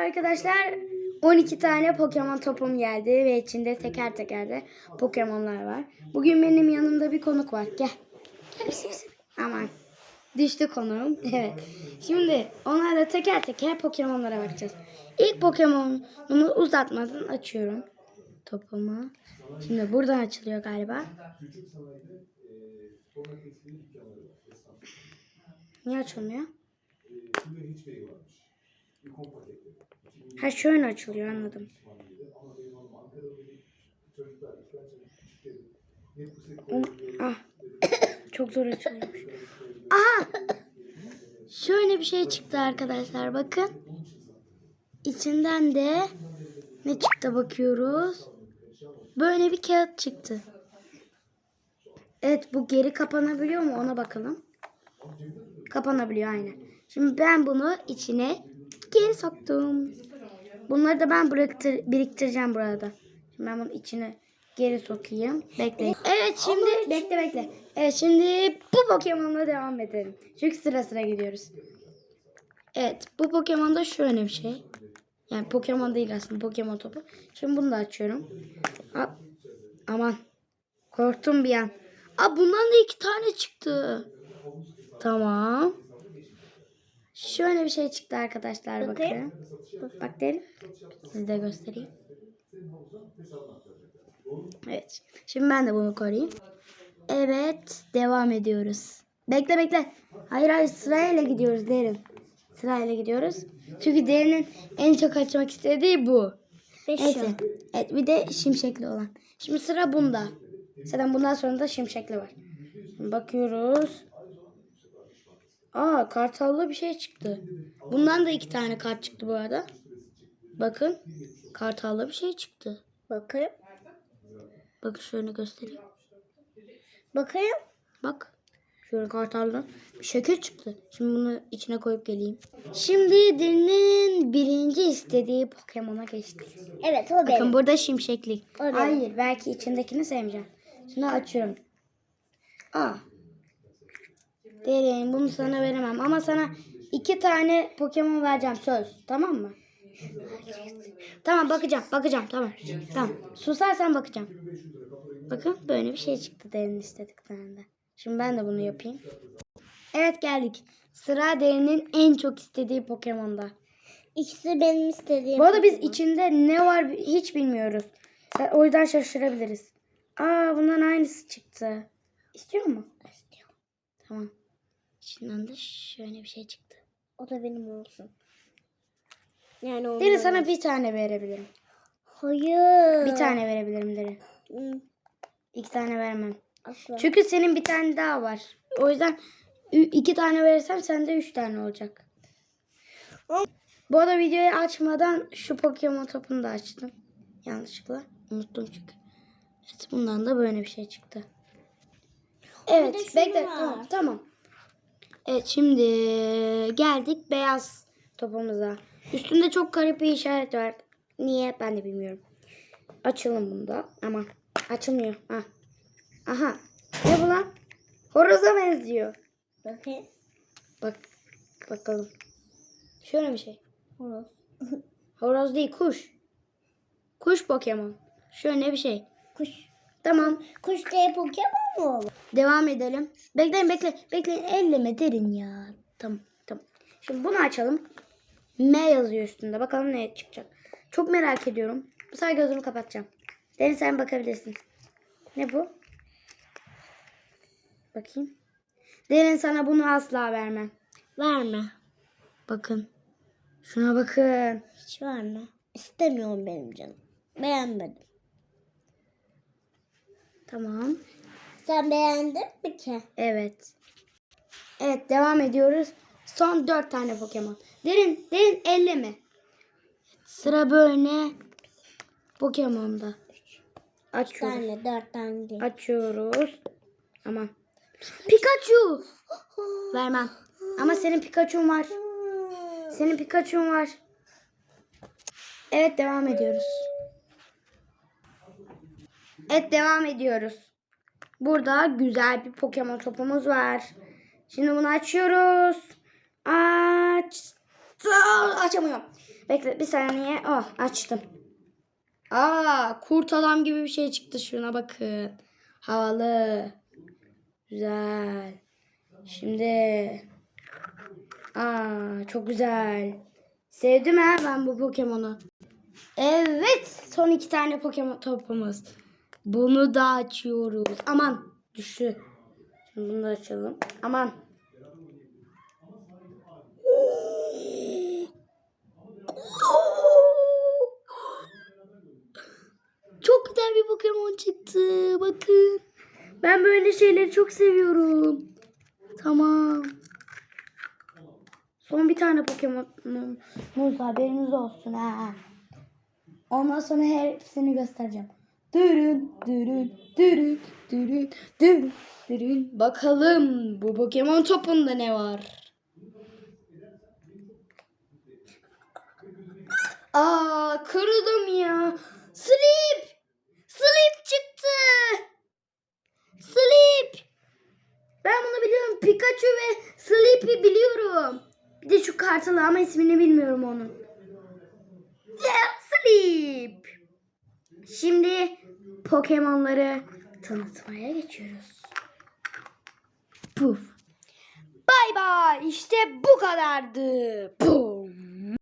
arkadaşlar. 12 tane Pokemon topum geldi ve içinde teker teker de Pokemon'lar var. Bugün benim yanımda bir konuk var. Gel. Aman. Düştü konuğum. Evet. Şimdi onlarla teker teker Pokemon'lara bakacağız. İlk Pokemon'umu uzatmadan açıyorum. Topumu. Şimdi buradan açılıyor galiba. Niye açılmıyor? Ha şöyle açılıyor anladım. Ah. Çok zor açılıyormuş. Aha! Şöyle bir şey çıktı arkadaşlar bakın. İçinden de ne çıktı bakıyoruz. Böyle bir kağıt çıktı. Evet bu geri kapanabiliyor mu ona bakalım. Kapanabiliyor aynen. Şimdi ben bunu içine geri soktum. Bunları da ben bıraktır, biriktireceğim burada. Şimdi ben bunu içine geri sokayım. Bekleyin. Evet şimdi bekle bekle. Evet şimdi bu Pokemon'la devam edelim. Çünkü sıra sıra gidiyoruz. Evet bu Pokemon'da şöyle bir şey. Yani Pokemon değil aslında Pokemon topu. Şimdi bunu da açıyorum. Aa, aman. Korktum bir an. Aa bundan da iki tane çıktı. Tamam. Şöyle bir şey çıktı arkadaşlar bakın. Bak derin. Size de göstereyim. Evet. Şimdi ben de bunu koruyayım. Evet. Devam ediyoruz. Bekle bekle. Hayır hayır sırayla gidiyoruz derin. Sırayla gidiyoruz. Çünkü derinin en çok açmak istediği bu. Neyse. Evet bir de şimşekli olan. Şimdi sıra bunda. Zaten bundan sonra da şimşekli var. Şimdi bakıyoruz. Aa kartallı bir şey çıktı. Bundan da iki tane kart çıktı bu arada. Bakın. Kartallı bir şey çıktı. Bakayım. Bakın şöyle göstereyim. Bakayım. Bak. Şöyle kartallı bir şekil çıktı. Şimdi bunu içine koyup geleyim. Şimdi Dil'in birinci istediği Pokemon'a geçtik. Evet o Bakın benim. burada şimşeklik. O benim. Hayır belki içindekini sevmeyeceğim. Şimdi açıyorum. Aa. Derin bunu sana veremem ama sana iki tane Pokemon vereceğim söz. Tamam mı? Tamam bakacağım bakacağım tamam. Tamam susarsan bakacağım. Bakın böyle bir şey çıktı derin istediklerinden. Şimdi ben de bunu yapayım. Evet geldik. Sıra derinin en çok istediği Pokemon'da. İkisi benim istediğim. Bu arada biz içinde ne var hiç bilmiyoruz. O yüzden şaşırabiliriz. Aa bundan aynısı çıktı. İstiyor mu? İstiyorum. Tamam. İçinden de şöyle bir şey çıktı. O da benim olsun. Yani onu. Deri sana bir tane verebilirim. Hayır. Bir tane verebilirim Deri. İki tane vermem. Asla. Çünkü senin bir tane daha var. O yüzden iki tane verirsem sende üç tane olacak. Bu arada videoyu açmadan şu Pokemon topunu da açtım. Yanlışlıkla. Unuttum çünkü. Evet bundan da böyle bir şey çıktı. Evet bekle tamam tamam. Evet şimdi geldik beyaz topumuza. Üstünde çok garip bir işaret var. Niye ben de bilmiyorum. Açalım bunu da. Ama açılmıyor. Ha. Aha. Ne bu lan? Horoza benziyor. Bakayım. Bak bakalım. Şöyle bir şey. Horoz. Horoz değil kuş. Kuş Pokemon. Şöyle bir şey. Kuş. Tamam. Kuş diye Pokemon mu olur? Devam edelim. Bekleyin bekle. Bekleyin. Elleme derin ya. Tamam tamam. Şimdi bunu açalım. M yazıyor üstünde. Bakalım ne çıkacak. Çok merak ediyorum. Bu sefer gözümü kapatacağım. Derin sen bakabilirsin. Ne bu? Bakayım. Derin sana bunu asla vermem. Verme. Bakın. Şuna bakın. Hiç verme. İstemiyorum benim canım. Beğenmedim. Tamam. Sen beğendin mi ki? Evet. Evet devam ediyoruz. Son dört tane Pokemon. Derin, derin elleme. Sıra böyle Pokemon'da. Açıyoruz. tane, dört tane değil. Açıyoruz. Aman. Pikachu. Vermem. Ama senin Pikachu'un var. Senin Pikachu'un var. Evet devam ediyoruz. Evet devam ediyoruz. Burada güzel bir Pokemon topumuz var. Şimdi bunu açıyoruz. Aç. Açamıyorum. Bekle bir saniye. Oh açtım. Aa kurt adam gibi bir şey çıktı şuna bakın. Havalı. Güzel. Şimdi. Aa çok güzel. Sevdim ha ben bu Pokemon'u. Evet son iki tane Pokemon topumuz. Bunu da açıyoruz. Aman düştü. Şimdi bunu da açalım. Aman. Çok güzel bir Pokemon çıktı. Bakın. Ben böyle şeyleri çok seviyorum. Tamam. Son bir tane Pokemon'umuz haberiniz olsun ha. Ondan sonra hepsini göstereceğim. Dürün, dürün, dürün, dürün, dürün, dürün. Bakalım bu Pokemon topunda ne var? Aa, kırıldım ya. Sleep! Sleep çıktı. Sleep! Ben bunu biliyorum. Pikachu ve Sleep'i biliyorum. Bir de şu kartalı ama ismini bilmiyorum onun. Yeah, Sleep! Şimdi Pokemon'ları tanıtmaya geçiyoruz. Puf. Bay bay. İşte bu kadardı. Puf.